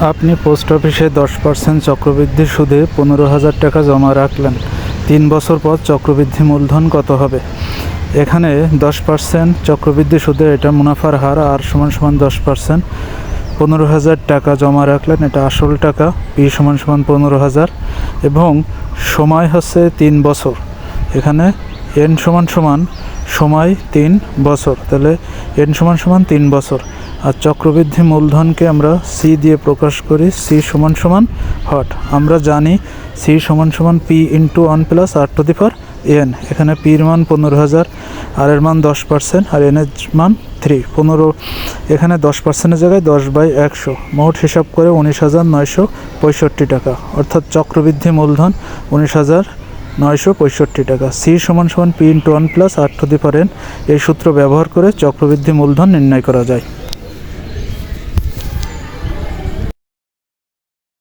আপনি পোস্ট অফিসে দশ পার্সেন্ট চক্রবৃদ্ধি সুদে পনেরো হাজার টাকা জমা রাখলেন। তিন বছর পর চক্রবৃদ্ধি মূলধন কত হবে? এখানে দশ পার্সেন্ট চক্রবৃদ্ধি সুদে এটা মুনাফার হার, আর সমান সমান দশ পার্সেন্ট পনেরো হাজার টাকা জমা রাখলেন, এটা আসল টাকা, পি সমান সমান পনেরো হাজার। এবং সময় হচ্ছে তিন বছর। এখানে এন সমান সমান সময় তিন বছর। তাহলে এন সমান সমান তিন বছর। আর চক্রবৃদ্ধি মূলধনকে আমরা সি দিয়ে প্রকাশ করি সি সমান সমান হট। আমরা জানি সি সমান সমান P into one plus R to the N এখানে পির মান পনেরো হাজার আর এর মান দশ পার্সেন্ট আর এন এর মান থ্রি পনেরো, এখানে দশ পার্সেন্টের জায়গায় দশ বাই একশো। মোট হিসাব করে উনিশ হাজার নয়শো পঁয়ষট্টি টাকা। অর্থাৎ চক্রবৃদ্ধি মূলধন উনিশ হাজার নয়শো পঁয়ষট্টি টাকা। সি সমান সমান P into one plus earth different এই সূত্র ব্যবহার করে চক্রবৃদ্ধি মূলধন নির্ণয় করা যায়।